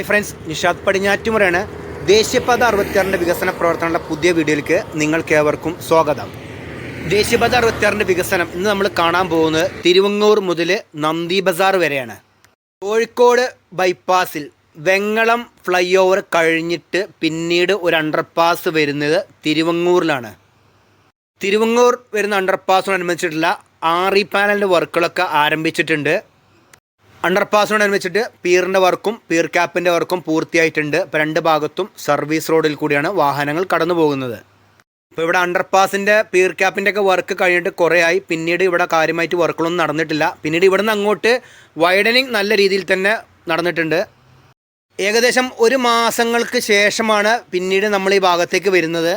Hi friends Nishad പടിഞ്ഞാറ്റുമുറയാണ്. ദേശീയപാത അറുപത്തിയാറിന്റെ വികസന പ്രവർത്തനങ്ങളുടെ പുതിയ വീഡിയോയിലേക്ക് നിങ്ങൾക്ക് ഏവർക്കും സ്വാഗതം. ദേശീയപാത അറുപത്തിയാറിന്റെ വികസനം ഇന്ന് നമ്മൾ കാണാൻ പോകുന്നത് തിരുവങ്ങൂർ മുതൽ നന്ദി ബസാർ വരെയാണ്. കോഴിക്കോട് ബൈപ്പാസിൽ വെങ്ങളം ഫ്ലൈ ഓവർ കഴിഞ്ഞിട്ട് പിന്നീട് ഒരു അണ്ടർപാസ് വരുന്നത് തിരുവങ്ങൂരിലാണ്. തിരുവങ്ങൂർ വരുന്ന അണ്ടർപാസിനോടനുബന്ധിച്ചിട്ടുള്ള ആറി പാനലിന്റെ വർക്കുകളൊക്കെ ആരംഭിച്ചിട്ടുണ്ട്. അണ്ടർപാസിനോടനുബന്ധിച്ചിട്ട് പീറിന്റെ വർക്കും പീർ ക്യാപ്പിന്റെ വർക്കും പൂർത്തിയായിട്ടുണ്ട്. ഇപ്പോൾ രണ്ട് ഭാഗത്തും സർവീസ് റോഡിൽ കൂടിയാണ് വാഹനങ്ങൾ കടന്നു പോകുന്നത് ഇപ്പോൾ ഇവിടെ അണ്ടർപാസിന്റെ പീർ ക്യാപ്പിന്റെ ഒക്കെ വർക്ക് കഴിഞ്ഞിട്ട് കുറേ ആയി പിന്നീട് ഇവിടെ കാര്യമായിട്ട് വർക്കുകളൊന്നും നടന്നിട്ടില്ല. പിന്നീട് ഇവിടെ നിന്ന് അങ്ങോട്ട് വൈഡനിങ് നല്ല രീതിയിൽ തന്നെ നടന്നിട്ടുണ്ട്. ഏകദേശം ഒരു മാസങ്ങൾക്ക് ശേഷമാണ് പിന്നീട് നമ്മൾ ഈ ഭാഗത്തേക്ക് വരുന്നത്.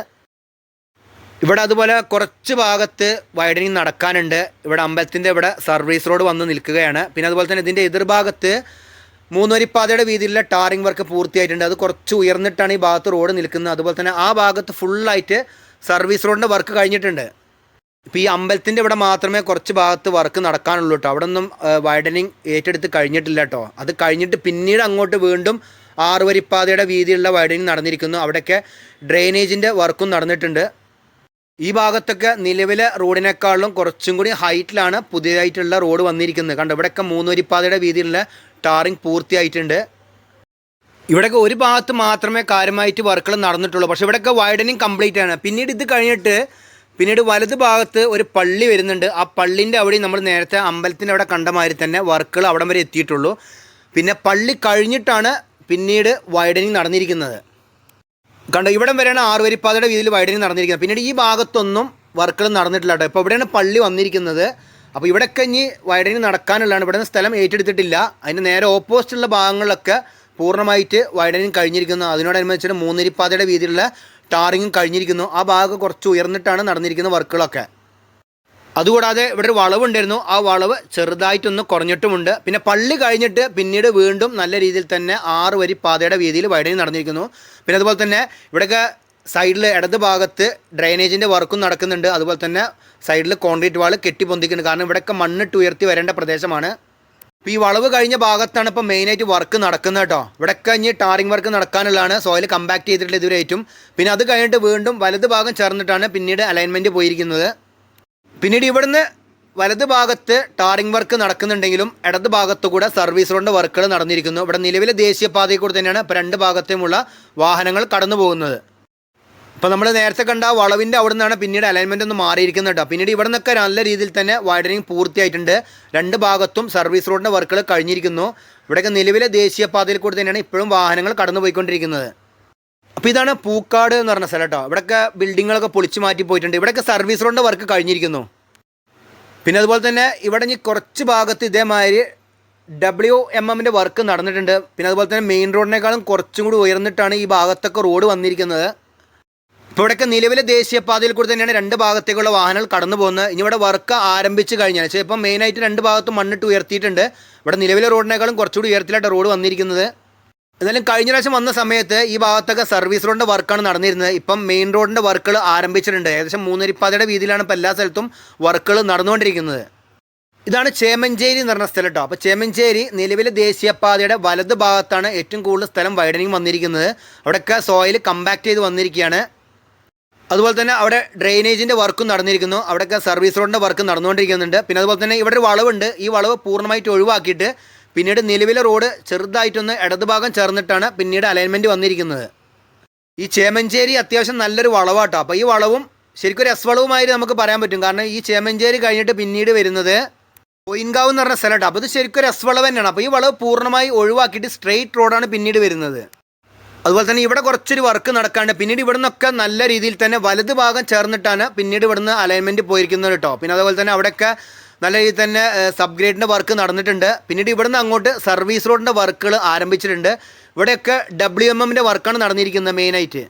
ഇവിടെ അതുപോലെ കുറച്ച് ഭാഗത്ത് വൈഡനിങ് നടക്കാനുണ്ട്. ഇവിടെ അമ്പലത്തിന്റെ ഇവിടെ സർവീസ് റോഡ് വന്ന് നിൽക്കുകയാണ്. പിന്നെ അതുപോലെ തന്നെ ഇതിന്റെ എതിർഭാഗത്ത് മൂന്നുവരിപ്പാതയുടെ വീതിയിലുള്ള ടാറിംഗ് വർക്ക് പൂർത്തിയായിട്ടുണ്ട്. അത് കുറച്ച് ഉയർന്നിട്ടാണ് ഈ ഭാഗത്ത് റോഡ് നിൽക്കുന്നത്. അതുപോലെ തന്നെ ആ ഭാഗത്ത് ഫുള്ളായിട്ട് സർവീസ് റോഡിന്റെ വർക്ക് കഴിഞ്ഞിട്ടുണ്ട്. ഇപ്പോൾ ഈ അമ്പലത്തിന്റെ ഇവിടെ മാത്രമേ കുറച്ച് ഭാഗത്ത് വർക്ക് നടക്കാനുള്ളൂ കേട്ടോ അവിടെ ഒന്നും വൈഡനിങ് ഏറ്റെടുത്ത് കഴിഞ്ഞിട്ടില്ല കേട്ടോ അത് കഴിഞ്ഞിട്ട് പിന്നീട് അങ്ങോട്ട് വീണ്ടും ആറുവരിപ്പാതയുടെ വീതിയിലുള്ള വൈഡനിങ് നടന്നിരിക്കുന്നു. അവിടെയൊക്കെ ഡ്രെയിനേജിന്റെ വർക്കും നടന്നിട്ടുണ്ട്. ഈ ഭാഗത്തൊക്കെ നിലവിലെ റോഡിനേക്കാളും കുറച്ചും കൂടി ഹൈറ്റിലാണ് പുതിയതായിട്ടുള്ള റോഡ് വന്നിരിക്കുന്നത്. കണ്ടോ ഇവിടെയൊക്കെ മൂന്നുവരിപ്പാതയുടെ വീതിയിലുള്ള ടാറിങ് പൂർത്തിയായിട്ടുണ്ട്. ഇവിടെയൊക്കെ ഒരു ഭാഗത്ത് മാത്രമേ കാര്യമായിട്ട് വർക്കുകൾ നടന്നിട്ടുള്ളൂ. പക്ഷേ ഇവിടെയൊക്കെ വൈഡനിങ് കംപ്ലീറ്റ് ആണ്. പിന്നീട് ഇത് കഴിഞ്ഞിട്ട് പിന്നീട് വലത് ഭാഗത്ത് ഒരു പള്ളി വരുന്നുണ്ട്. ആ പള്ളിന്റെ അവിടെ നമ്മൾ നേരത്തെ അമ്പലത്തിന്റെ അവിടെ കണ്ട മാതിരി തന്നെ വർക്കുകൾ അവിടം വരെ എത്തിയിട്ടുള്ളൂ. പിന്നെ പള്ളി കഴിഞ്ഞിട്ടാണ് പിന്നീട് വൈഡനിങ് നടന്നിരിക്കുന്നത്. കണ്ടോ ഇവിടം വരെയാണ് ആറുവരിപ്പാതയുടെ വീതിയിൽ വൈഡനിങ് നടന്നിരിക്കുന്നത്. പിന്നീട് ഈ ഭാഗത്തൊന്നും വർക്കുകൾ നടന്നിട്ടില്ല കേട്ടോ. ഇപ്പോൾ ഇവിടെയാണ് പള്ളി വന്നിരിക്കുന്നത്. അപ്പോൾ ഇവിടെയൊക്കെ ഇനി വൈഡനിങ് നടക്കാനുള്ളതാണ്. ഇവിടെ നിന്ന് സ്ഥലം ഏറ്റെടുത്തിട്ടില്ല. അതിന് നേരെ ഓപ്പോസിറ്റുള്ള ഭാഗങ്ങളിലൊക്കെ പൂർണമായിട്ട് വൈഡനിങ് കഴിഞ്ഞിരിക്കുന്നു. അതിനോടനുബന്ധിച്ചിട്ട് മൂന്നിരിപ്പാതയുടെ വീതിയിലുള്ള ടാറിങ്ങും കഴിഞ്ഞിരിക്കുന്നു. ആ ഭാഗം കുറച്ച് ഉയർന്നിട്ടാണ് നടന്നിരിക്കുന്ന വർക്കുകളൊക്കെ. അതുകൂടാതെ ഇവിടെ ഒരു വളവുണ്ടായിരുന്നു ആ വളവ് ചെറുതായിട്ടൊന്ന് കുറഞ്ഞിട്ടുമുണ്ട്. പിന്നെ പള്ളി കഴിഞ്ഞിട്ട് പിന്നീട് വീണ്ടും നല്ല രീതിയിൽ തന്നെ ആറ് വരി പാതയുടെ വീതിയിൽ വൈഡനിങ് നടന്നിരിക്കുന്നു. പിന്നെ അതുപോലെ തന്നെ ഇവിടെയൊക്കെ സൈഡിൽ ഇടത് ഭാഗത്ത് ഡ്രൈനേജിന്റെ വർക്കും നടക്കുന്നുണ്ട്. അതുപോലെ തന്നെ സൈഡിൽ കോൺക്രീറ്റ് വാൾ കെട്ടിപ്പൊന്തിക്കുന്നുണ്ട്. കാരണം ഇവിടെയൊക്കെ മണ്ണിട്ട് ഉയർത്തി വരേണ്ട പ്രദേശമാണ്. ഇപ്പോൾ ഈ വളവ് കഴിഞ്ഞ ഭാഗത്താണ് ഇപ്പോൾ മെയിനായിട്ട് വർക്ക് നടക്കുന്നത് കേട്ടോ. ഇവിടെയൊക്കെ ഇനി ടാറിംഗ് വർക്ക് നടക്കാനുള്ളതാണ്. സോയിൽ കമ്പാക്ട് ചെയ്തിട്ടുള്ള ഇതുവരെയായിട്ടും. പിന്നെ അത് കഴിഞ്ഞിട്ട് വീണ്ടും വലത് ഭാഗം ചേർന്നിട്ടാണ് പിന്നീട് അലൈൻമെന്റ് പോയിരിക്കുന്നത്. പിന്നീട് ഇവിടുന്ന് വലത് ഭാഗത്ത് ടാറിംഗ് വർക്ക് നടക്കുന്നുണ്ടെങ്കിലും ഇടത് ഭാഗത്തു കൂടെ സർവീസ് റോഡ് വർക്കുകൾ നടന്നിരിക്കുന്നു. ഇവിടെ നിലവിലെ ദേശീയപാതയിൽ കൂടെ തന്നെയാണ് ഇപ്പോൾ രണ്ട് ഭാഗത്തുമുള്ള വാഹനങ്ങൾ കടന്നു പോകുന്നത്. ഇപ്പോൾ നമ്മൾ നേരത്തെ കണ്ട വളവിന്റെ അവിടെ നിന്നാണ് പിന്നീട് അലൈൻമെന്റ് ഒന്ന് മാറിയിരിക്കുന്നത് കേട്ടോ. പിന്നീട് ഇവിടെ നിന്നൊക്കെ നല്ല രീതിയിൽ തന്നെ വൈഡനിങ് പൂർത്തിയായിട്ടുണ്ട്. രണ്ട് ഭാഗത്തും സർവീസ് റോഡിന്റെ വർക്കുകൾ കഴിഞ്ഞിരിക്കുന്നു. ഇവിടെയൊക്കെ നിലവിലെ ദേശീയപാതയിൽ കൂടെ തന്നെയാണ് ഇപ്പോഴും വാഹനങ്ങൾ കടന്നു പോയിക്കൊണ്ടിരിക്കുന്നത് അപ്പോൾ ഇതാണ് പൂക്കാട് എന്ന് പറഞ്ഞ സ്ഥലം കേട്ടോ. ഇവിടെയൊക്കെ ബിൽഡിങ്ങുകളൊക്കെ പൊളിച്ചു മാറ്റി പോയിട്ടുണ്ട്. ഇവിടെയൊക്കെ സർവീസ് റോഡിന്റെ വർക്ക് കഴിഞ്ഞിരിക്കുന്നു. പിന്നെ അതുപോലെ തന്നെ ഇവിടെ ഇനി കുറച്ച് ഭാഗത്ത് ഇതേമാതിരി ഡബ്ല്യു എം എമ്മിന്റെ വർക്ക് നടന്നിട്ടുണ്ട്. പിന്നെ അതുപോലെ തന്നെ മെയിൻ റോഡിനേക്കാളും കുറച്ചും കൂടി ഉയർന്നിട്ടാണ് ഈ ഭാഗത്തൊക്കെ റോഡ് വന്നിരിക്കുന്നത്. ഇപ്പോൾ ഇവിടെയൊക്കെ നിലവിലെ ദേശീയപാതയിൽ കൂടി തന്നെയാണ് രണ്ട് ഭാഗത്തേക്കുള്ള വാഹനങ്ങൾ കടന്നു പോകുന്നത്. ഇനി ഇവിടെ വർക്ക് ആരംഭിച്ച് കഴിഞ്ഞാൽ ഇപ്പം മെയിനായിട്ട് രണ്ട് ഭാഗത്തും മണ്ണിട്ട് ഉയർത്തിയിട്ടുണ്ട്. ഇവിടെ നിലവിലെ റോഡിനേക്കാളും കുറച്ചുകൂടി ഉയർത്തിലായിട്ട് റോഡ് വന്നിരിക്കുന്നത്. എന്നാലും കഴിഞ്ഞ പ്രാവശ്യം വന്ന സമയത്ത് ഈ ഭാഗത്തൊക്കെ സർവീസ് റോഡിന്റെ വർക്കാണ് നടന്നിരുന്നത്. ഇപ്പം മെയിൻ റോഡിന്റെ വർക്കുകൾ ആരംഭിച്ചിട്ടുണ്ട്. ഏകദേശം മൂന്നരിപ്പാതയുടെ വീതിയിലാണ് ഇപ്പോൾ എല്ലാ സ്ഥലത്തും വർക്കുകൾ നടന്നുകൊണ്ടിരിക്കുന്നത്. ഇതാണ് ചേമഞ്ചേരി എന്ന് പറഞ്ഞ സ്ഥലം കേട്ടോ. അപ്പോൾ ചേമഞ്ചേരി നിലവിലെ ദേശീയപാതയുടെ വലത് ഭാഗത്താണ് ഏറ്റവും കൂടുതൽ സ്ഥലം വൈഡനിങ് വന്നിരിക്കുന്നത്. അവിടെയൊക്കെ സോയിൽ കമ്പാക്ട് ചെയ്ത് വന്നിരിക്കുകയാണ്. അതുപോലെ തന്നെ അവിടെ ഡ്രെയിനേജിന്റെ വർക്കും നടന്നിരിക്കുന്നു. അവിടെയൊക്കെ സർവീസ് റോഡിന്റെ വർക്ക് നടന്നുകൊണ്ടിരിക്കുന്നുണ്ട്. പിന്നെ അതുപോലെ തന്നെ ഇവിടെ ഒരു വളവുണ്ട്. ഈ വളവ് പൂർണമായിട്ട് ഒഴിവാക്കിയിട്ട് പിന്നീട് നിലവിലെ റോഡ് ചെറുതായിട്ടൊന്ന് ഇടതുഭാഗം ചേർന്നിട്ടാണ് പിന്നീട് അലൈൻമെന്റ് വന്നിരിക്കുന്നത്. ഈ ചേമഞ്ചേരി അത്യാവശ്യം നല്ലൊരു വളവാട്ടോ. അപ്പോൾ ഈ വളവും ശരിക്കും ഒരു എസ് വളവുമായി നമുക്ക് പറയാൻ പറ്റും. കാരണം ഈ ചേമഞ്ചേരി കഴിഞ്ഞിട്ട് പിന്നീട് വരുന്നത് കോയിൻകാവ് എന്ന് പറഞ്ഞ സ്ഥലമാണ് അപ്പോൾ ഇത് ശരിക്കും ഒരു എസ് വളവ് തന്നെയാണ്. അപ്പോൾ ഈ വളവ് പൂർണമായി ഒഴിവാക്കിയിട്ട് സ്ട്രെയിറ്റ് റോഡാണ് പിന്നീട് വരുന്നത്. അതുപോലെ തന്നെ ഇവിടെ കുറച്ചൊരു വർക്ക് നടക്കാണ്ട് പിന്നീട് ഇവിടെ നിന്നൊക്കെ നല്ല രീതിയിൽ തന്നെ വലത് ഭാഗം ചേർന്നിട്ടാണ് പിന്നീട് ഇവിടുന്ന് അലൈൻമെന്റ് പോയിരിക്കുന്നത് കേട്ടോ പിന്നെ അതുപോലെ തന്നെ അവിടെയൊക്കെ നല്ല രീതിയിൽ തന്നെ സബ് ഗ്രേഡിന്റെ വർക്ക് നടന്നിട്ടുണ്ട്. പിന്നീട് ഇവിടുന്ന് അങ്ങോട്ട് സർവീസ് റോഡിന്റെ വർക്കുകൾ ആരംഭിച്ചിട്ടുണ്ട്. ഇവിടെയൊക്കെ ഡബ്ല്യു എം എമ്മിന്റെ വർക്കാണ് നടന്നിരിക്കുന്നത് മെയിനായിട്ട്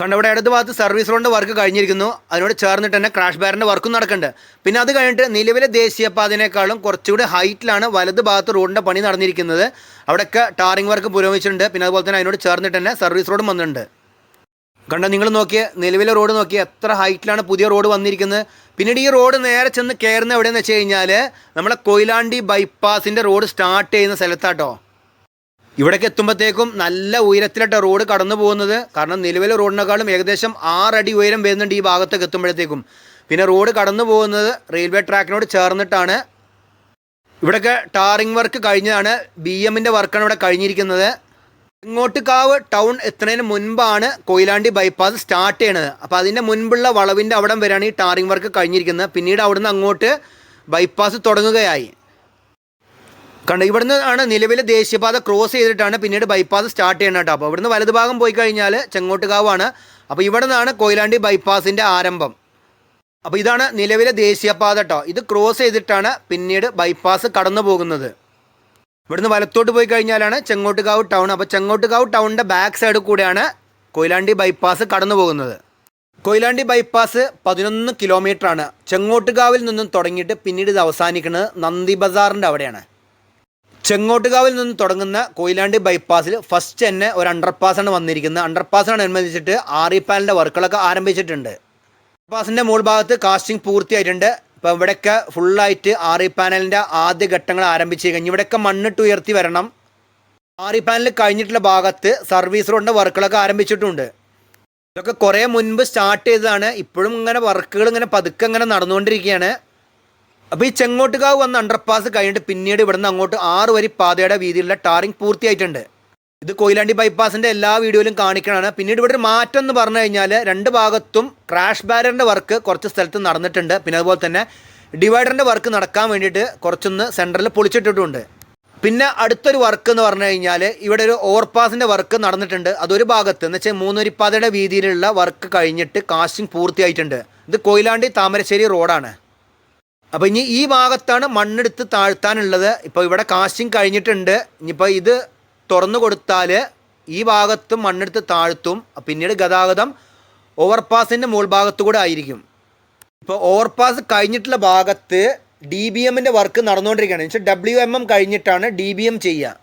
കണ്ട ഇവിടെ ഇടത് ഭാഗത്ത് സർവീസ് റോഡിന്റെ വർക്ക് കഴിഞ്ഞിരിക്കുന്നു. അതിനോട് ചേർന്നിട്ട് തന്നെ ക്രാഷ് ബാറിന്റെ വർക്കും നടക്കുന്നുണ്ട്. പിന്നെ അത് കഴിഞ്ഞിട്ട് നിലവിലെ ദേശീയപാതനേക്കാളും കുറച്ചുകൂടി ഹൈറ്റിലാണ് വലത് ഭാഗത്ത് റോഡിന്റെ പണി നടന്നിരിക്കുന്നത്. അവിടെയൊക്കെ ടാറിംഗ് വർക്ക് പുരോഗമിച്ചിട്ടുണ്ട്. പിന്നെ അതുപോലെ തന്നെ അതിനോട് ചേർന്നിട്ട് തന്നെ സർവീസ് റോഡും വന്നിട്ടുണ്ട്. കണ്ട നിങ്ങൾ നോക്കിയ നിലവിലെ റോഡ് നോക്കിയ എത്ര ഹൈറ്റിലാണ് പുതിയ റോഡ് വന്നിരിക്കുന്നത്. പിന്നീട് ഈ റോഡ് നേരെ ചെന്ന് കയറുന്ന എവിടെയെന്ന് വെച്ച് കഴിഞ്ഞാൽ നമ്മളെ കൊയിലാണ്ടി ബൈപ്പാസിന്റെ റോഡ് സ്റ്റാർട്ട് ചെയ്യുന്ന സ്ഥലത്താട്ടോ. ഇവിടേക്ക് എത്തുമ്പോഴത്തേക്കും നല്ല ഉയരത്തിലിട്ട റോഡ് കടന്നു പോകുന്നത്. കാരണം നിലവിലെ റോഡിനേക്കാളും ഏകദേശം ആറടി ഉയരം വരുന്നുണ്ട് ഈ ഭാഗത്തേക്ക് എത്തുമ്പോഴത്തേക്കും. പിന്നെ റോഡ് കടന്നു പോകുന്നത് റെയിൽവേ ട്രാക്കിനോട് ചേർന്നിട്ടാണ്. ഇവിടെയൊക്കെ ടാറിംഗ് വർക്ക് കഴിഞ്ഞതാണ്. ബി എമ്മിന്റെ വർക്കാണ് ഇവിടെ കഴിഞ്ഞിരിക്കുന്നത്. ഇങ്ങോട്ടുകാവ് ടൗൺ എത്തുന്നതിന് മുൻപാണ് കൊയിലാണ്ടി ബൈപ്പാസ് സ്റ്റാർട്ട് ചെയ്യണത്. അപ്പോൾ അതിന്റെ മുൻപുള്ള വളവിന്റെ അവിടം വരെയാണ് ഈ ടാറിംഗ് വർക്ക് കഴിഞ്ഞിരിക്കുന്നത്. പിന്നീട് അവിടുന്ന് അങ്ങോട്ട് ബൈപ്പാസ് തുടങ്ങുകയായി. കണ്ടോ ഇവിടുന്ന് ആണ് നിലവിലെ ദേശീയപാത ക്രോസ് ചെയ്തിട്ടാണ് പിന്നീട് ബൈപ്പാസ് സ്റ്റാർട്ട് ചെയ്യണം കേട്ടോ. അപ്പോൾ ഇവിടുന്ന് വലതുഭാഗം പോയി കഴിഞ്ഞാൽ ചെങ്ങോട്ടുകാവാണ് അപ്പോൾ ഇവിടെ നിന്നാണ് കൊയിലാണ്ടി ബൈപ്പാസിന്റെ ആരംഭം. അപ്പോൾ ഇതാണ് നിലവിലെ ദേശീയപാത കേട്ടോ. ഇത് ക്രോസ് ചെയ്തിട്ടാണ് പിന്നീട് ബൈപ്പാസ് കടന്നു പോകുന്നത് ഇവിടുന്ന് വലത്തോട്ട് പോയി കഴിഞ്ഞാലാണ് ചെങ്ങോട്ടുകാവ് ടൗൺ. അപ്പോൾ ചെങ്ങോട്ടുകാവ് ടൗണിന്റെ ബാക്ക് സൈഡ് കൂടെയാണ് കൊയിലാണ്ടി ബൈപ്പാസ് കടന്നു പോകുന്നത്. കൊയിലാണ്ടി ബൈപ്പാസ് പതിനൊന്ന് ആണ്. ചെങ്ങോട്ടുകാവിൽ നിന്നും തുടങ്ങിയിട്ട് പിന്നീട് ഇത് അവസാനിക്കുന്നത് നന്ദി ബസാറിന്റെ അവിടെയാണ്. ചെങ്ങോട്ടുകാവിൽ നിന്ന് തുടങ്ങുന്ന കൊയിലാണ്ടി ബൈപ്പാസിൽ ഫസ്റ്റ് തന്നെ ഒരു അണ്ടർപാസാണ് വന്നിരിക്കുന്നത്. അണ്ടർപാസിനോട് അനുബന്ധിച്ചിട്ട് ആറിപ്പാലിന്റെ വർക്കുകളൊക്കെ ആരംഭിച്ചിട്ടുണ്ട്. അണ്ടർപാസിന്റെ മുകൾ ഭാഗത്ത് കാസ്റ്റിംഗ് പൂർത്തിയായിട്ടുണ്ട്. ഇപ്പോൾ ഇവിടെയൊക്കെ ഫുള്ളായിട്ട് ആറി പാനലിന്റെ ആദ്യ ഘട്ടങ്ങൾ ആരംഭിച്ച് കഴിഞ്ഞു. ഇവിടെയൊക്കെ മണ്ണിട്ട് ഉയർത്തി വരണം. ആറി പാനൽ കഴിഞ്ഞിട്ടുള്ള ഭാഗത്ത് സർവീസ് റോഡിന്റെ വർക്കുകളൊക്കെ ആരംഭിച്ചിട്ടുണ്ട്. ഇതൊക്കെ കുറേ മുൻപ് സ്റ്റാർട്ട് ചെയ്തതാണ്. ഇപ്പോഴും ഇങ്ങനെ വർക്കുകൾ ഇങ്ങനെ പതുക്കെ ഇങ്ങനെ നടന്നുകൊണ്ടിരിക്കുകയാണ്. അപ്പോൾ ഈ ചെങ്ങോട്ടുകാവ് വന്ന അണ്ടർപാസ് കഴിഞ്ഞിട്ട് പിന്നീട് ഇവിടുന്ന് അങ്ങോട്ട് ആറ് വരി പാതയുടെ വീതിയിലുള്ള ടാറിംഗ് പൂർത്തിയായിട്ടുണ്ട്. ഇത് കൊയിലാണ്ടി ബൈപ്പാസിന്റെ എല്ലാ വീഡിയോയിലും കാണിക്കണമാണ് പിന്നീട് ഇവിടെ ഒരു മാറ്റം എന്ന് പറഞ്ഞു കഴിഞ്ഞാൽ രണ്ട് ഭാഗത്തും ക്രാഷ് ബാരറിന്റെ വർക്ക് കുറച്ച് സ്ഥലത്ത് നടന്നിട്ടുണ്ട്. പിന്നെ അതുപോലെ തന്നെ ഡിവൈഡറിന്റെ വർക്ക് നടക്കാൻ വേണ്ടിയിട്ട് കുറച്ചൊന്ന് സെന്ററിൽ പൊളിച്ചിട്ടിട്ടുണ്ട്. പിന്നെ അടുത്തൊരു വർക്ക് എന്ന് പറഞ്ഞു കഴിഞ്ഞാൽ ഇവിടെ ഒരു ഓവർപാസിന്റെ വർക്ക് നടന്നിട്ടുണ്ട്. അതൊരു ഭാഗത്ത് എന്ന് വെച്ചാൽ മൂന്നൊരിപ്പാതയുടെ വീതിയിലുള്ള വർക്ക് കഴിഞ്ഞിട്ട് കാസ്റ്റിംഗ് പൂർത്തിയായിട്ടുണ്ട്. ഇത് കൊയിലാണ്ടി താമരശ്ശേരി റോഡാണ്. അപ്പോൾ ഇനി ഈ ഭാഗത്താണ് മണ്ണെടുത്ത് താഴ്ത്താനുള്ളത്. ഇപ്പോൾ ഇവിടെ കാസ്റ്റിംഗ് കഴിഞ്ഞിട്ടുണ്ട്. ഇനിയിപ്പോൾ ഇത് തുറന്നു കൊടുത്താൽ ഈ ഭാഗത്തും മണ്ണെടുത്ത് താഴ്ത്തും പിന്നീട് ഗതാഗതം ഓവർപാസിന്റെ മുകൾ ഭാഗത്തു കൂടെ ആയിരിക്കും. ഇപ്പോൾ ഓവർപാസ് കഴിഞ്ഞിട്ടുള്ള ഭാഗത്ത് ഡി ബി എമ്മിന്റെ വർക്ക് നടന്നുകൊണ്ടിരിക്കുകയാണ്. വെച്ചാൽ ഡബ്ല്യു എം എം കഴിഞ്ഞിട്ടാണ് ഡി ബി എം ചെയ്യുക.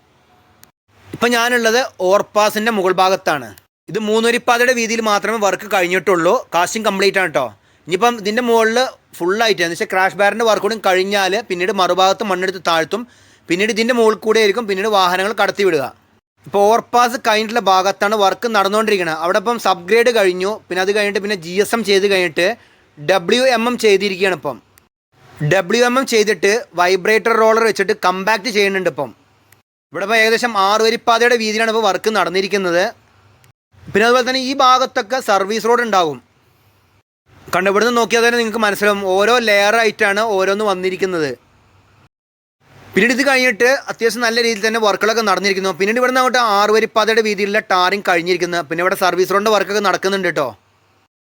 ഇപ്പം ഞാനുള്ളത് ഓവർപാസിന്റെ മുകൾ ഭാഗത്താണ്. ഇത് മൂന്നൂരിപ്പാതയുടെ വീതിയിൽ മാത്രമേ വർക്ക് കഴിഞ്ഞിട്ടുള്ളൂ. കാസ്റ്റിംഗ് കംപ്ലീറ്റ് ആണ് കേട്ടോ ഇനിയിപ്പം ഇതിന്റെ മുകളിൽ ഫുള്ളായിട്ട് എന്ന് വെച്ചാൽ ക്രാഷ് ബാറിന്റെ വർക്ക് കൂടി കഴിഞ്ഞാൽ പിന്നീട് മറുഭാഗത്ത് മണ്ണെടുത്ത് താഴ്ത്തും പിന്നീട് ഇതിന്റെ മുകളിൽ കൂടെ ആയിരിക്കും പിന്നീട് വാഹനങ്ങൾ കടത്തി വിടുക ഇപ്പോൾ ഓവർപാസ് കഴിഞ്ഞിട്ടുള്ള ഭാഗത്താണ് വർക്ക് നടന്നുകൊണ്ടിരിക്കുന്നത് അവിടെ ഇപ്പം സബ്ഗ്രേഡ് കഴിഞ്ഞു. പിന്നെ അത് കഴിഞ്ഞിട്ട് പിന്നെ ജി എസ് എം ചെയ്ത് കഴിഞ്ഞിട്ട് ഡബ്ല്യു എം എം ചെയ്തിരിക്കുകയാണ് ഇപ്പം. ഡബ്ല്യു എം എം ചെയ്തിട്ട് വൈബ്രേറ്റർ റോളർ വെച്ചിട്ട് കമ്പാക്ട് ചെയ്യുന്നുണ്ട് ഇപ്പം. ഇവിടെ ഇപ്പോൾ ഏകദേശം ആറ് വരിപ്പാതയുടെ വീതിയിലാണ് ഇപ്പോൾ വർക്ക് നടന്നിരിക്കുന്നത്. പിന്നെ അതുപോലെ തന്നെ ഈ ഭാഗത്തൊക്കെ സർവീസ് റോഡ് ഉണ്ടാകും കണ്ടു നോക്കിയാൽ തന്നെ നിങ്ങൾക്ക് മനസ്സിലാവും. ഓരോ ലെയർ ആയിട്ടാണ് ഓരോന്ന് വന്നിരിക്കുന്നത്. പിന്നീട് ഇത് കഴിഞ്ഞിട്ട് അത്യാവശ്യം നല്ല രീതിയിൽ തന്നെ വർക്കുകളൊക്കെ നടന്നിരിക്കുന്നു. പിന്നീട് ഇവിടെ അങ്ങോട്ട് ആറ് വരിപ്പാതയുടെ വീതിയിലുള്ള ടാറിങ് കഴിഞ്ഞിരിക്കുന്നത് പിന്നെ ഇവിടെ സർവീസ് റോഡിന്റെ വർക്കൊക്കെ നടക്കുന്നുണ്ട് കേട്ടോ.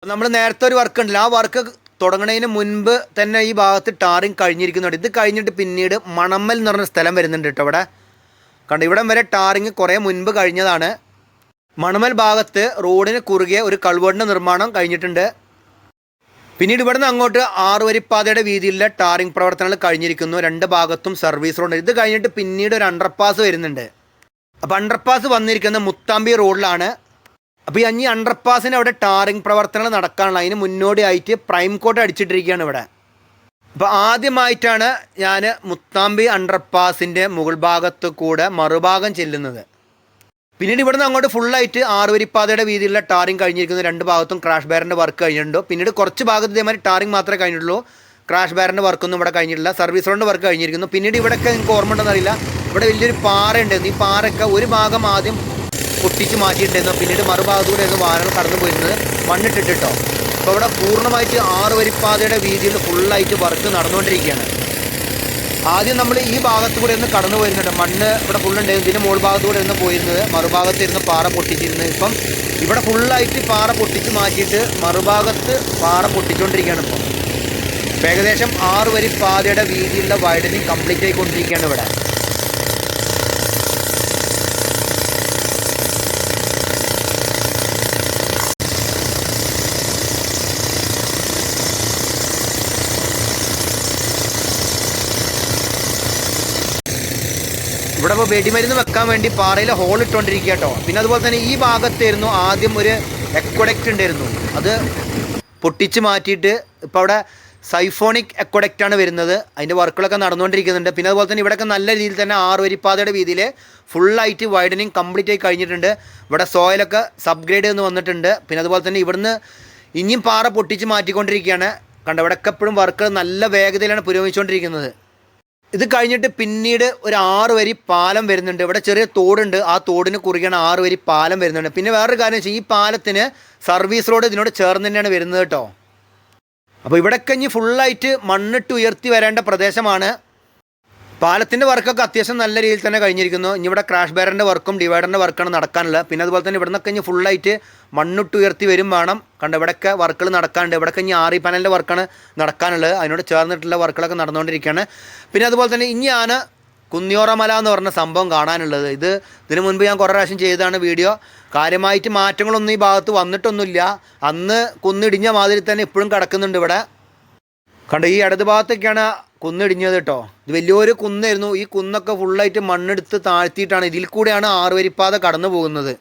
നമ്മൾ നേരത്തെ ഒരു വർക്ക് ഉണ്ടല്ലോ. ആ വർക്ക് തുടങ്ങുന്നതിന് മുൻപ് തന്നെ ഈ ഭാഗത്ത് ടാറിങ് കഴിഞ്ഞിരിക്കുന്നുണ്ട് ഇത് കഴിഞ്ഞിട്ട് പിന്നീട് മണമ്മൽ എന്ന് പറഞ്ഞ സ്ഥലം വരുന്നുണ്ട് കേട്ടോ ഇവിടെ. കണ്ടോ ഇവിടം വരെ ടാറിങ് കുറേ മുൻപ് കഴിഞ്ഞതാണ്. മണമൽ ഭാഗത്ത് റോഡിന് കുറുകെ ഒരു കൾവേടിന്റെ നിർമ്മാണം കഴിഞ്ഞിട്ടുണ്ട്. പിന്നീട് ഇവിടുന്ന് അങ്ങോട്ട് ആറുവരിപ്പാതയുടെ വീതിയിലെ ടാറിംഗ് പ്രവർത്തനങ്ങൾ കഴിഞ്ഞിരിക്കുന്നു. രണ്ട് ഭാഗത്തും സർവീസ് റോഡ് ഇത് കഴിഞ്ഞിട്ട് പിന്നീട് ഒരു അണ്ടർപാസ് വരുന്നുണ്ട്. അപ്പോൾ അണ്ടർപാസ് വന്നിരിക്കുന്ന മുത്താമ്പി റോഡിലാണ്. അപ്പോൾ ഈ അഞ്ഞി അണ്ടർപാസിന് അവിടെ ടാറിംഗ് പ്രവർത്തനങ്ങൾ നടക്കാനുള്ള അതിന് മുന്നോടിയായിട്ട് പ്രൈം കോട്ട് അടിച്ചിട്ടിരിക്കുകയാണ് ഇവിടെ. അപ്പോൾ ആദ്യമായിട്ടാണ് ഞാൻ മുത്താമ്പി അണ്ടർപാസിന്റെ മുകൾ ഭാഗത്ത് കൂടെ മറുഭാഗം ചെല്ലുന്നത്. പിന്നീട് ഇവിടുന്ന് അങ്ങോട്ട് ഫുള്ളായിട്ട് ആറുവരിപ്പാതയുടെ വീതിയിലുള്ള ടാറിങ് കഴിഞ്ഞിരിക്കുന്നു. രണ്ട് ഭാഗത്തും ക്രാഷ് ബാരിന്റെ വർക്ക് കഴിഞ്ഞിട്ടുണ്ട്? പിന്നീട് കുറച്ച് ഭാഗത്ത് ഇതേമാതിരി ടാറിങ് മാത്രമേ കഴിഞ്ഞിട്ടുള്ളൂ. ക്രാഷ് ബാരിന്റെ വർക്കൊന്നും ഇവിടെ കഴിഞ്ഞിട്ടില്ല. സർവീസ് റോഡിന്റെ വർക്ക് കഴിഞ്ഞിരിക്കുന്നു. പിന്നീട് ഇവിടെയൊക്കെ നിങ്ങൾക്ക് ഓർമ്മ ഉണ്ടെന്നറിയില്ല ഇവിടെ വലിയൊരു പാറ ഉണ്ടായിരുന്നു ഈ പാറയൊക്കെ ഒരു ഭാഗം ആദ്യം പൊട്ടിച്ച് മാറ്റിയിട്ടുണ്ടായിരുന്നു. പിന്നീട് മറുഭാഗത്തൂടെ ഒന്ന് വാഹനങ്ങൾ കടന്നു പോയിരുന്നത്. മണ്ണിട്ടിട്ടോ അപ്പോൾ ഇവിടെ പൂർണമായിട്ട് ആറ് വരിപ്പാതയുടെ വീതിയിൽ ഫുള്ളായിട്ട് വർക്ക് നടന്നുകൊണ്ടിരിക്കുകയാണ്. ആദ്യം നമ്മൾ ഈ ഭാഗത്ത് കൂടെ ഒന്ന് കടന്നു പോയിരുന്നുണ്ട് മണ്ണ് ഇവിടെ ഫുള്ളുണ്ടായിരുന്നു ഇതിന്റെ മുകൾ ഭാഗത്ത് കൂടെ ഒന്ന് പോയിരുന്നത്. മറുഭാഗത്തിരുന്ന് പാറ പൊട്ടിച്ചിരുന്നത് ഇപ്പം ഇവിടെ ഫുള്ളായിട്ട് പാറ പൊട്ടിച്ച് മാറ്റിയിട്ട് മറുഭാഗത്ത് പാറ പൊട്ടിച്ചുകൊണ്ടിരിക്കുകയാണ് ഇപ്പം. ഇപ്പം ഏകദേശം ആറ് വരി പാതയുടെ വീതിയുള്ള വൈഡനിങ് കംപ്ലീറ്റ് ആയിക്കൊണ്ടിരിക്കുകയാണ് ഇവിടെ. വെടിമരുന്ന് വെക്കാൻ വേണ്ടി പാറയിൽ ഹോൾ ഇട്ടുകൊണ്ടിരിക്കുക കേട്ടോ പിന്നെ അതുപോലെ തന്നെ ഈ ഭാഗത്തായിരുന്നു ആദ്യം ഒരു എക്വഡക്റ്റ് ഉണ്ടായിരുന്നു. അത് പൊട്ടിച്ച് മാറ്റിയിട്ട് ഇപ്പോൾ അവിടെ സൈഫോണിക് എക്വഡക്റ്റ് ആണ് വരുന്നത്. അതിന്റെ വർക്കുകളൊക്കെ നടന്നുകൊണ്ടിരിക്കുന്നുണ്ട്. പിന്നെ അതുപോലെ തന്നെ ഇവിടെയൊക്കെ നല്ല രീതിയിൽ തന്നെ ആറ് വരിപ്പാതയുടെ വീതിയിൽ ഫുള്ളായിട്ട് വൈഡനിങ് കംപ്ലീറ്റ് ആയി കഴിഞ്ഞിട്ടുണ്ട്. ഇവിടെ സോയിലൊക്കെ സബ്ഗ്രേഡ് എന്ന് വന്നിട്ടുണ്ട്. പിന്നെ അതുപോലെ തന്നെ ഇവിടുന്ന് ഇനിയും പാറ പൊട്ടിച്ച് മാറ്റിക്കൊണ്ടിരിക്കുകയാണ്. കണ്ട ഇവിടെയൊക്കെ എപ്പോഴും വർക്കുകൾ നല്ല വേഗതയിലാണ് പുരോഗമിച്ചുകൊണ്ടിരിക്കുന്നത്. ഇത് കഴിഞ്ഞിട്ട് പിന്നീട് ഒരു ആറ് വരി പാലം വരുന്നുണ്ട്. ഇവിടെ ചെറിയ തോടുണ്ട്. ആ തോടിന് കുറുകയാണ് ആറ് വരി പാലം വരുന്നുണ്ട്. പിന്നെ വേറൊരു കാര്യം വെച്ചാൽ ഈ പാലത്തിന് സർവീസ് റോഡ് ഇതിനോട് ചേർന്ന് തന്നെയാണ് വരുന്നത് കേട്ടോ. അപ്പോൾ ഇവിടെയൊക്കെ ഇനി ഫുള്ളായിട്ട് മണ്ണിട്ട് ഉയർത്തി വരേണ്ട പ്രദേശമാണ്. പാലത്തിന്റെ വർക്കൊക്കെ അത്യാവശ്യം നല്ല രീതിയിൽ തന്നെ കഴിഞ്ഞിരിക്കുന്നു. ഇനി ഇവിടെ ക്രാഷ് ബാരറിന്റെ വർക്കും ഡിവൈഡറിന്റെ വർക്കാണ് നടക്കാനുള്ളത്. പിന്നെ അതുപോലെ തന്നെ ഇവിടെ നിന്നൊക്കെ ഇനി ഫുള്ളായിട്ട് മണ്ണിട്ട് ഉയർത്തി വരും വേണം. കണ്ട് ഇവിടെയൊക്കെ വർക്കുകൾ നടക്കാനുണ്ട്. ഇവിടെയൊക്കെ ഇനി ആറി പാനലിന്റെ വർക്കാണ് നടക്കാനുള്ളത്. അതിനോട് ചേർന്നിട്ടുള്ള വർക്കുകളൊക്കെ നടന്നുകൊണ്ടിരിക്കുകയാണ്. പിന്നെ അതുപോലെ തന്നെ ഇനിയാണ് കുന്നിയോറമല എന്ന് പറഞ്ഞ സംഭവം കാണാനുള്ളത്. ഇത് ഇതിനു മുൻപ് ഞാൻ കുറേ പ്രാവശ്യം ചെയ്തതാണ് വീഡിയോ. കാര്യമായിട്ട് മാറ്റങ്ങളൊന്നും ഈ ഭാഗത്ത് വന്നിട്ടൊന്നുമില്ല. അന്ന് കുന്നിടിഞ്ഞ മാതിരി തന്നെ ഇപ്പോഴും കിടക്കുന്നുണ്ട് ഇവിടെ. കണ്ട് ഈ ഇടത് ഭാഗത്തൊക്കെയാണ് കുന്നിടിഞ്ഞത് കേട്ടോ ഇത് വലിയൊരു കുന്നായിരുന്നു. ഈ കുന്നൊക്കെ ഫുള്ളായിട്ട് മണ്ണെടുത്ത് താഴ്ത്തിയിട്ടാണ്. ഇതിൽ കൂടെയാണ് ആറുവരിപ്പാത കടന്നു പോകുന്നത്.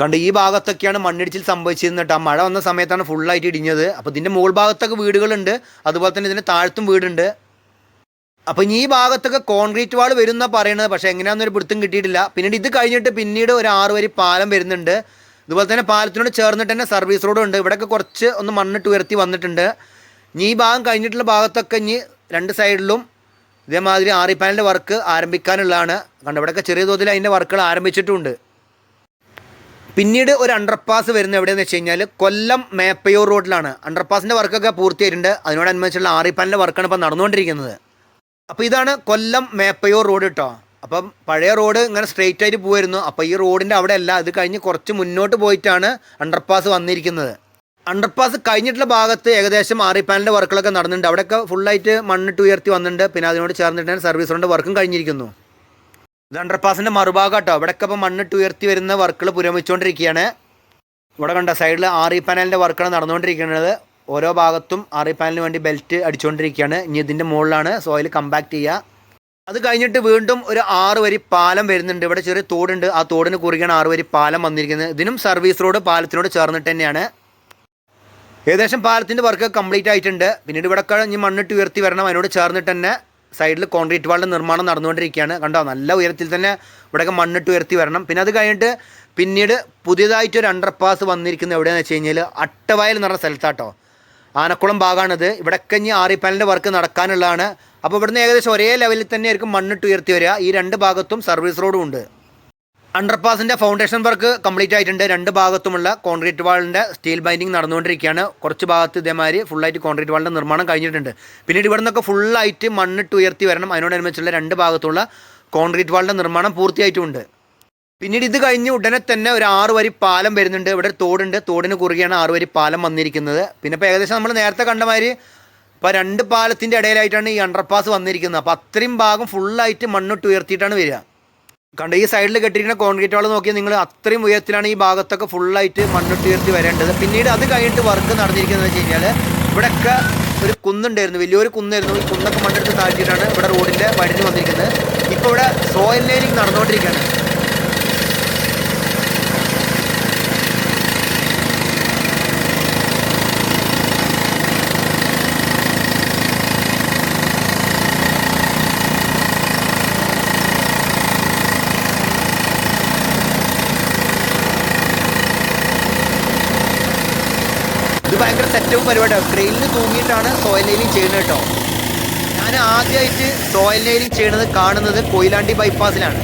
കണ്ട് ഈ ഭാഗത്തൊക്കെയാണ് മണ്ണിടിച്ചിൽ സംഭവിച്ചിരുന്നത് കേട്ടോ മഴ വന്ന സമയത്താണ് ഫുള്ളായിട്ട് ഇടിഞ്ഞത്. അപ്പോൾ ഇതിന്റെ മുകൾ ഭാഗത്തൊക്കെ വീടുകളുണ്ട്. അതുപോലെ തന്നെ ഇതിന്റെ താഴ്ത്തും വീടുണ്ട്. അപ്പോൾ ഇനി ഈ ഭാഗത്തൊക്കെ കോൺക്രീറ്റ് വാൾ വരുന്ന പറയുന്നത് പക്ഷേ എങ്ങനെയാണെന്നൊരു പിടുത്തം കിട്ടിയിട്ടില്ല. പിന്നീട് ഇത് കഴിഞ്ഞിട്ട് പിന്നീട് ഒരു ആറ് വരി പാലം വരുന്നുണ്ട്. ഇതുപോലെ തന്നെ പാലത്തിനോട് ചേർന്നിട്ട് തന്നെ സർവീസ് റോഡും ഉണ്ട്. ഇവിടെയൊക്കെ കുറച്ച് ഒന്ന് മണ്ണിട്ട് ഉയർത്തി വന്നിട്ടുണ്ട്. ഇനി ഈ ഭാഗം കഴിഞ്ഞിട്ടുള്ള ഭാഗത്തൊക്കെ ഇനി രണ്ട് സൈഡിലും ഇതേമാതിരി ആറി പാനലിന്റെ വർക്ക് ആരംഭിക്കാനുള്ളതാണ്. കണ്ട് ഇവിടെയൊക്കെ ചെറിയ തോതിൽ അതിന്റെ വർക്കുകൾ ആരംഭിച്ചിട്ടുണ്ട്. പിന്നീട് ഒരു അണ്ടർപാസ് വരുന്ന എവിടെയെന്ന് വെച്ച് കഴിഞ്ഞാൽ കൊല്ലം മേപ്പയൂർ റോഡിലാണ്. അണ്ടർപാസിന്റെ വർക്കൊക്കെ പൂർത്തിയായിട്ടുണ്ട്. അതിനോടനുബന്ധിച്ചുള്ള ആറി പാനലിന്റെ വർക്കാണ് ഇപ്പോൾ നടന്നുകൊണ്ടിരിക്കുന്നത്. അപ്പോൾ ഇതാണ് കൊല്ലം മേപ്പയൂർ റോഡ് കേട്ടോ. അപ്പം പഴയ റോഡ് ഇങ്ങനെ സ്ട്രെയിറ്റ് ആയിട്ട് പോയിരുന്നു അപ്പോൾ ഈ റോഡിന്റെ അവിടെ അല്ല അത് കഴിഞ്ഞ് കുറച്ച് മുന്നോട്ട് പോയിട്ടാണ് അണ്ടർപാസ് വന്നിരിക്കുന്നത്. അണ്ടർപാസ് കഴിഞ്ഞിട്ടുള്ള ഭാഗത്ത് ഏകദേശം ആറി പാനലിന്റെ വർക്കുകളൊക്കെ നടന്നിട്ടുണ്ട്. അവിടെയൊക്കെ ഫുള്ളായിട്ട് മണ്ണിട്ട് ഉയർത്തി വന്നിട്ടുണ്ട്. പിന്നെ അതിനോട് ചേർന്നിട്ട് സർവീസ് റോഡിന്റെ വർക്കും കഴിഞ്ഞിരിക്കുന്നു. ഇത് അണ്ടർപാസിന്റെ മറുഭാഗം കേട്ടോ ഇവിടെയൊക്കെ ഇപ്പോൾ മണ്ണിട്ട് ഉയർത്തി വരുന്ന വർക്കുകൾ പുരോഗമിച്ചുകൊണ്ടിരിക്കുകയാണ്. ഇവിടെ കണ്ട സൈഡിൽ ആറി പാനലിന്റെ വർക്കാണ് നടന്നുകൊണ്ടിരിക്കുന്നത്. ഓരോ ഭാഗത്തും ആറി പാനലിന് വേണ്ടി ബെൽറ്റ് അടിച്ചുകൊണ്ടിരിക്കുകയാണ്. ഇനി ഇതിന്റെ മുകളിലാണ് സോയിൽ കമ്പാക്ട് ചെയ്യുക. അത് കഴിഞ്ഞിട്ട് വീണ്ടും ഒരു ആറ് വരി പാലം വരുന്നുണ്ട്. ഇവിടെ ചെറിയ തോടുണ്ട്. ആ തോടിന് കുറുകയാണ് ആറ് വരി പാലം വന്നിരിക്കുന്നത്. ഇതിനും സർവീസ് റോഡ് പാലത്തിനോട് ചേർന്നിട്ട് തന്നെയാണ്. ഏകദേശം പാലത്തിന്റെ വർക്ക് കംപ്ലീറ്റ് ആയിട്ടുണ്ട്. പിന്നീട് ഇവിടെ ഇനി മണ്ണിട്ട് ഉയർത്തി വരണം. അതിനോട് ചേർന്നിട്ട് തന്നെ സൈഡിൽ കോൺക്രീറ്റ് വാളിന്റെ നിർമ്മാണം നടന്നുകൊണ്ടിരിക്കുകയാണ്. കണ്ടോ? നല്ല ഉയരത്തിൽ തന്നെ ഇവിടെയൊക്കെ മണ്ണിട്ട് ഉയർത്തി വരണം. പിന്നെ അത് കഴിഞ്ഞിട്ട് പിന്നീട് പുതിയതായിട്ട് ഒരു അണ്ടർപാസ് വന്നിരിക്കുന്നത് എവിടെയാണെന്ന് വെച്ച് കഴിഞ്ഞാൽ അട്ടവയൽ എന്ന് പറഞ്ഞ സ്ഥലത്താട്ടോ. ആനക്കുളം ഭാഗമാണിത്. ഇവിടെയൊക്കെ ഇനി ആറിപ്പാലിന്റെ വർക്ക് നടക്കാനുള്ളതാണ്. അപ്പോൾ ഇവിടുന്ന് ഏകദേശം ഒരേ ലെവലിൽ തന്നെ ആയിരിക്കും മണ്ണിട്ട് ഉയർത്തി വരിക. ഈ രണ്ട് ഭാഗത്തും സർവീസ് റോഡും ഉണ്ട്. അണ്ടർപാസിന്റെ ഫൗണ്ടേഷൻ വർക്ക് കംപ്ലീറ്റ് ആയിട്ടുണ്ട്. രണ്ട് ഭാഗത്തുമുള്ള കോൺക്രീറ്റ് വാളിന്റെ സ്റ്റീൽ ബൈൻഡിങ് നടന്നുകൊണ്ടിരിക്കുകയാണ്. കുറച്ച് ഭാഗത്ത് ഇതേമാതിരി ഫുള്ളായിട്ട് കോൺക്രീറ്റ് വാളിന്റെ നിർമ്മാണം കഴിഞ്ഞിട്ടുണ്ട്. പിന്നീട് ഇവിടെ നിന്നൊക്കെ ഫുള്ളായിട്ട് മണ്ണിട്ട് ഉയർത്തി വരണം. അതിനോടനുബന്ധിച്ചുള്ള രണ്ട് ഭാഗത്തുള്ള കോൺക്രീറ്റ് വാളിന്റെ നിർമ്മാണം പൂർത്തിയായിട്ടുമുണ്ട് പിന്നീട് ഇത് കഴിഞ്ഞ് ഉടനെ തന്നെ ഒരു ആറ് വരി പാലം വരുന്നുണ്ട്. ഇവിടെ തോടുണ്ട്. തോടിന് കുറുകെയാണ് ആറ് വരി പാലം വന്നിരിക്കുന്നത്. പിന്നെ ഇപ്പോൾ ഏകദേശം നമ്മൾ നേരത്തെ കണ്ട മാതിരി ഇപ്പോൾ രണ്ട് പാലത്തിന്റെ ഇടയിലായിട്ടാണ് ഈ അണ്ടർപാസ് വന്നിരിക്കുന്നത്. അപ്പോൾ അത്രയും ഭാഗം ഫുള്ളായിട്ട് മണ്ണിട്ട് ഉയർത്തിയിട്ടാണ് വരിക. കണ്ട ഈ സൈഡിൽ കെട്ടിയിരിക്കുന്ന കോൺക്രീറ്റ് വാൾ നോക്കിയാൽ നിങ്ങൾ അത്രയും ഉയരത്തിലാണ് ഈ ഭാഗത്തൊക്കെ ഫുള്ളായിട്ട് മണ്ണിട്ട് ഉയർത്തി വരേണ്ടത്. പിന്നീട് അത് കഴിഞ്ഞിട്ട് വർക്ക് നടന്നിരിക്കുന്നത് വെച്ച് കഴിഞ്ഞാൽ ഇവിടെയൊക്കെ ഒരു കുന്നുണ്ടായിരുന്നു വലിയൊരു കുന്നായിരുന്നു. ഈ കുന്നൊക്കെ മണ്ണെടുത്ത് താഴ്ത്തിയിട്ടാണ് ഇവിടെ റോഡിന്റെ വഴിഞ്ഞ് വന്നിരിക്കുന്നത്. ഇപ്പോൾ ഇവിടെ സോയിൽ ലൈനിങ് നടന്നുകൊണ്ടിരിക്കുകയാണ്. ഇത് ഭയങ്കര സെറ്റവും പരിപാടിയാണ് ക്രെയിനിൽ തൂങ്ങിയിട്ടാണ് സോയിൽ നെയിലിംഗ് ചെയ്യുന്നത് കേട്ടോ. ഞാൻ ആദ്യമായിട്ട് സോയിൽ നെയിലിംഗ് ചെയ്യണത് കാണുന്നത് കൊയിലാണ്ടി ബൈപ്പാസിലാണ്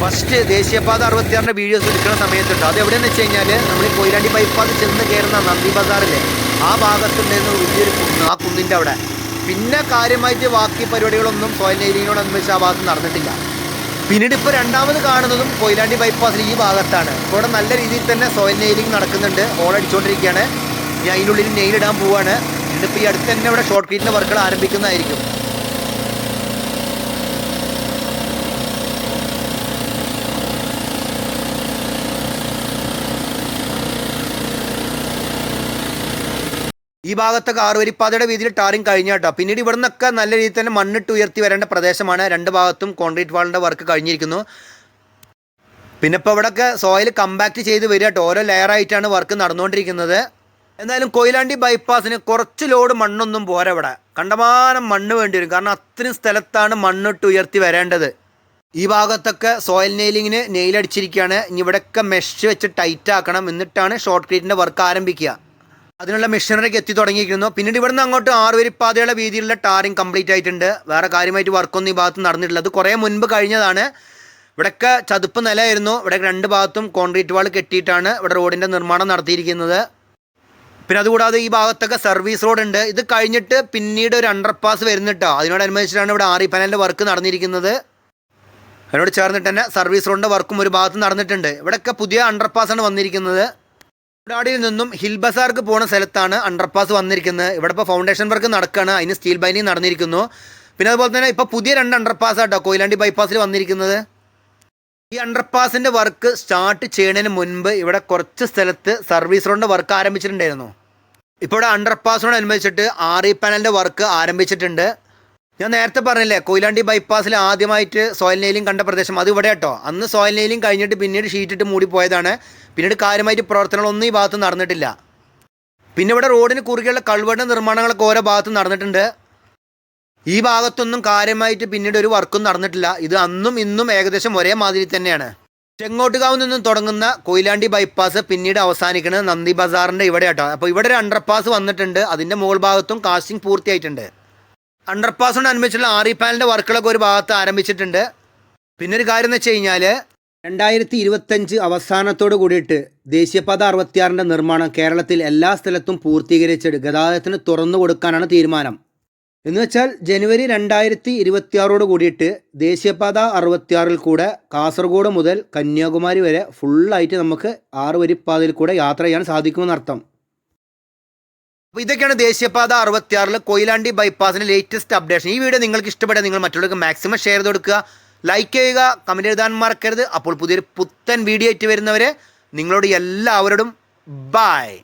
ഫസ്റ്റ് ദേശീയപാത അറുപത്തിയാറിന്റെ വീഡിയോസ് എടുക്കുന്ന സമയത്തുണ്ട്. അത് എവിടെയെന്ന് വെച്ച് കഴിഞ്ഞാൽ നമ്മൾ കൊയിലാണ്ടി ബൈപ്പാസ് ചെന്ന് കയറുന്ന നന്ദി ബസാറിലെ ആ ഭാഗത്തുണ്ടായിരുന്ന വലിയൊരു കുന്ന് ആ കുന്നിന്റെ അവിടെ. പിന്നെ കാര്യമായിട്ട് ബാക്കി പരിപാടികളൊന്നും സോയിൽ നെയിലിങ്ങിനോടനുബന്ധിച്ച് ആ ഭാഗത്ത് നടന്നിട്ടില്ല. പിന്നീട് ഇപ്പോൾ രണ്ടാമത് കാണുന്നതും കൊയിലാണ്ടി ബൈപ്പാസിൽ ഈ ഭാഗത്താണ്. ഇവിടെ നല്ല രീതിയിൽ തന്നെ സോയിൽ നെയിലിംഗ് നടക്കുന്നുണ്ട്. ഓൾ അടിച്ചുകൊണ്ടിരിക്കുകയാണ് ഞാൻ അതിനുള്ളിൽ നെയിലിടാൻ പോവാണ്. ഇതിപ്പോൾ ഈ അടുത്ത് തന്നെ ഇവിടെ ഷോർട്ട് ക്രീറ്റിന്റെ വർക്കുകൾ ആരംഭിക്കുന്നതായിരിക്കും. ഈ ഭാഗത്തൊക്കെ ആറുവരിപ്പാതയുടെ വീതിയിൽ ടാറിങ് കഴിഞ്ഞ കേട്ടോ. പിന്നീട് ഇവിടെ നിന്നൊക്കെ നല്ല രീതിയിൽ തന്നെ മണ്ണിട്ട് ഉയർത്തി വരേണ്ട പ്രദേശമാണ്. രണ്ട് ഭാഗത്തും കോൺക്രീറ്റ് വാളിന്റെ വർക്ക് കഴിഞ്ഞിരിക്കുന്നു. പിന്നെ ഇപ്പോൾ ഇവിടെയൊക്കെ സോയിൽ കമ്പാക്ട് ചെയ്ത് വരിക കേട്ടോ. ഓരോ ലെയറായിട്ടാണ് വർക്ക് നടന്നുകൊണ്ടിരിക്കുന്നത്. എന്തായാലും കൊയിലാണ്ടി ബൈപ്പാസിന് കുറച്ച് ലോഡ് മണ്ണൊന്നും പോരാ ഇവിടെ. കണ്ടമാനം മണ്ണ് വേണ്ടി വരും. കാരണം അത്രയും സ്ഥലത്താണ് മണ്ണിട്ട് ഉയർത്തി വരേണ്ടത്. ഈ ഭാഗത്തൊക്കെ സോയിൽ നെയിലിങ്ങിന് നെയിലടിച്ചിരിക്കുകയാണ് ഇനി ഇവിടെയൊക്കെ മെഷ് വെച്ച് ടൈറ്റ് ആക്കണം. എന്നിട്ടാണ് ഷോർട്ട് ക്രീറ്റിന്റെ വർക്ക് ആരംഭിക്കുക. അതിനുള്ള മെഷീനറിക്ക് എത്തി തുടങ്ങിയിരിക്കുന്നു. പിന്നീട് ഇവിടുന്ന് അങ്ങോട്ട് ആറുവരിപ്പാതയുള്ള വീതിയിലുള്ള ടാറിങ് കംപ്ലീറ്റ് ആയിട്ടുണ്ട്. വേറെ കാര്യമായിട്ട് വർക്കൊന്നും ഈ ഭാഗത്ത് നടന്നിട്ടില്ല. അത് കുറേ മുൻപ് കഴിഞ്ഞതാണ്. ഇവിടെയൊക്കെ ചതുപ്പ് നിലയായിരുന്നു. ഇവിടെ രണ്ട് ഭാഗത്തും കോൺക്രീറ്റ് വാൾ കെട്ടിയിട്ടാണ് ഇവിടെ റോഡിന്റെ നിർമ്മാണം നടത്തിയിരിക്കുന്നത്. പിന്നെ അതുകൂടാതെ ഈ ഭാഗത്തൊക്കെ സർവീസ് റോഡ് ഉണ്ട് ഇത് കഴിഞ്ഞിട്ട് പിന്നീട് ഒരു അണ്ടർപാസ് വരുന്നിട്ടോ. അതിനോടനുബന്ധിച്ചിട്ടാണ് ഇവിടെ ആറി പനലിന്റെ വർക്ക് നടന്നിരിക്കുന്നത്. അതിനോട് ചേർന്നിട്ട് തന്നെ സർവീസ് റോഡിന്റെ വർക്കും ഒരു ഭാഗത്ത് നടന്നിട്ടുണ്ട്. ഇവിടെയൊക്കെ പുതിയ അണ്ടർപാസാണ് വന്നിരിക്കുന്നത്. ഉടാടിയിൽ നിന്നും ഹിൽ ബസാർക്ക് പോകുന്ന സ്ഥലത്താണ് അണ്ടർപാസ് വന്നിരിക്കുന്നത്. ഇവിടെ ഇപ്പോൾ ഫൗണ്ടേഷൻ വർക്ക് നടക്കുകയാണ് അതിന് സ്റ്റീൽ ബൈനിങ് നടന്നിരിക്കുന്നു. പിന്നെ അതുപോലെ തന്നെ ഇപ്പോൾ പുതിയ രണ്ട് അണ്ടർപാസ് ആട്ടോ. കൊയിലാണ്ടി ബൈപ്പാസിൽ വന്നിരിക്കുന്നത്. ഈ അണ്ടർപാസിന്റെ വർക്ക് സ്റ്റാർട്ട് ചെയ്യുന്നതിന് മുൻപ് ഇവിടെ കുറച്ച് സ്ഥലത്ത് സർവീസ് റോഡിന്റെ വർക്ക് ആരംഭിച്ചിട്ടുണ്ടായിരുന്നു. ഇപ്പോൾ ഇവിടെ അണ്ടർപാസിനോടനുബന്ധിച്ചിട്ട് ആർ ഇ പാനലിന്റെ വർക്ക് ആരംഭിച്ചിട്ടുണ്ട്. ഞാൻ നേരത്തെ പറഞ്ഞില്ലേ കൊയിലാണ്ടി ബൈപ്പാസിൽ ആദ്യമായിട്ട് സോയിൽ നെയിലിംഗ് കണ്ട പ്രദേശം അത് ഇവിടെ കേട്ടോ. അന്ന് സോയിൽ നെയിലിംഗ് കഴിഞ്ഞിട്ട് പിന്നീട് ഷീറ്റിട്ട് മൂടി പോയതാണ്. പിന്നീട് കാര്യമായിട്ട് പ്രവർത്തനങ്ങളൊന്നും ഈ ഭാഗത്ത് നടന്നിട്ടില്ല. പിന്നെ ഇവിടെ റോഡിന് കുറുകെയുള്ള കൾവട നിർമ്മാണങ്ങളൊക്കെ ഓരോ ഭാഗത്ത് നടന്നിട്ടുണ്ട്. ഈ ഭാഗത്തൊന്നും കാര്യമായിട്ട് പിന്നീട് ഒരു വർക്കും നടന്നിട്ടില്ല. ഇത് അന്നും ഇന്നും ഏകദേശം ഒരേ മാതിരി തന്നെയാണ്. ചെങ്ങോട്ടുകാവ് നിന്നും തുടങ്ങുന്ന കൊയിലാണ്ടി ബൈപ്പാസ് പിന്നീട് അവസാനിക്കുന്നത് നന്ദി ബസാറിന്റെ ഇവിടെ കേട്ടോ അപ്പോൾ ഇവിടെ ഒരു അണ്ടർപാസ് വന്നിട്ടുണ്ട്. അതിന്റെ മുകൾ ഭാഗത്തും കാസ്റ്റിംഗ് പൂർത്തിയായിട്ടുണ്ട്. അണ്ടർപാസിനോടനുബന്ധിച്ചുള്ള ആറി പാനലിന്റെ വർക്കുകളൊക്കെ ഒരു ഭാഗത്ത് ആരംഭിച്ചിട്ടുണ്ട്. പിന്നെ ഒരു കാര്യം എന്ന് വെച്ച് കഴിഞ്ഞാൽ രണ്ടായിരത്തി ഇരുപത്തഞ്ച് അവസാനത്തോട് കൂടിയിട്ട് ദേശീയപാത അറുപത്തിയാറിന്റെ നിർമ്മാണം കേരളത്തിൽ എല്ലാ സ്ഥലത്തും പൂർത്തീകരിച്ചിട്ട് ഗതാഗതത്തിന് തുറന്നു കൊടുക്കാനാണ് തീരുമാനം. എന്ന് വെച്ചാൽ ജനുവരി രണ്ടായിരത്തി ഇരുപത്തിയാറോട് കൂടിയിട്ട് ദേശീയപാത അറുപത്തിയാറിൽ കൂടെ കാസർഗോഡ് മുതൽ കന്യാകുമാരി വരെ ഫുള്ളായിട്ട് നമുക്ക് ആറ് വരിപ്പാതയിൽ കൂടെ യാത്ര ചെയ്യാൻ സാധിക്കുമെന്നർത്ഥം. അപ്പോൾ ഇതൊക്കെയാണ് ദേശീയപാത അറുപത്തിയാറിൽ കൊയിലാണ്ടി ബൈപ്പാസിന്റെ ലേറ്റസ്റ്റ് അപ്ഡേഷൻ ഈ വീഡിയോ നിങ്ങൾക്ക് ഇഷ്ടപ്പെട്ടാൽ നിങ്ങൾ മറ്റുള്ളവർക്ക് മാക്സിമം ഷെയർ ചെയ്ത് കൊടുക്കുക. ലൈക്ക് ചെയ്യുക കമന്റ് എഴുതാൻ മറക്കരുത്. അപ്പോൾ പുതിയൊരു പുത്തൻ വീഡിയോ ആയിട്ട് വരുന്നവരെ നിങ്ങളോട് എല്ലാവരോടും ബായ്